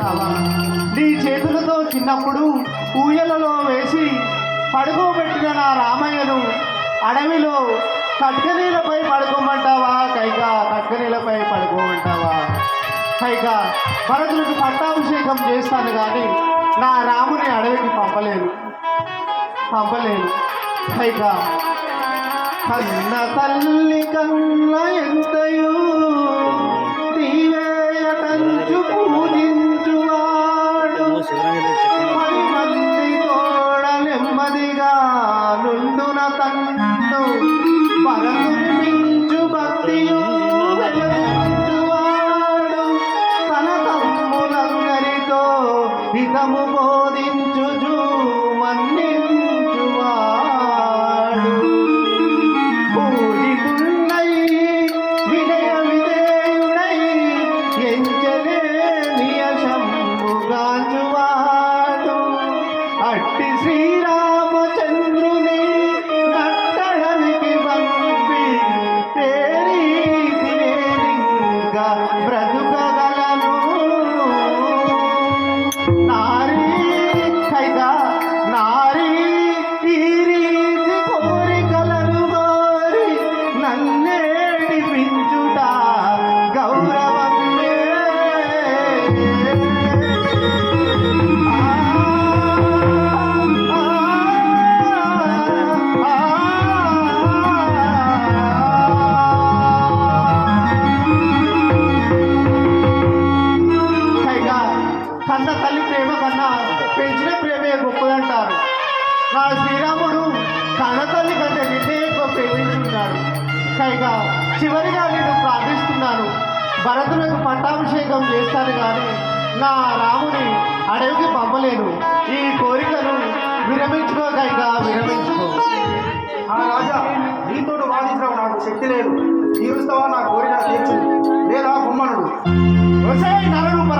చేస్తావా? నీ చేతులతో చిన్నప్పుడు ఊయలలో వేసి పడుకోబెట్టిన నా రామయ్యను అడవిలో కట్కనీలపై పడుకోమంటావా? కైగా కట్కనీలపై పడుకోమంటావా? పైగా భరతులకు పట్టాభిషేకం చేస్తాను కానీ నా రాముని అడవికి పంపలేను. పంపలేను. పైగా కన్న తల్లి కన్న ఎంతయో తన తమ్ములందరితో హితము బోధించుచు నా శ్రీరాముడు కన్న తల్లి కంటే నిన్నే ఎక్కువ ప్రేమించున్నాడు. పైగా చివరిగా నేను ప్రార్థిస్తున్నాను. భరతులకు పట్టాభిషేకం చేస్తాను కానీ నా రాముని అడవికి పంపలేను. ఈ కోరికను విరమించుకో కైగా విరమించుకో. ఆ రాజా నీతో వాదించడం నాకు శక్తి లేదు. తీరుస్తావా నా కోరిక తీర్చు. లేదా బొమ్మనుడు. ఒసేయ్ నరరూప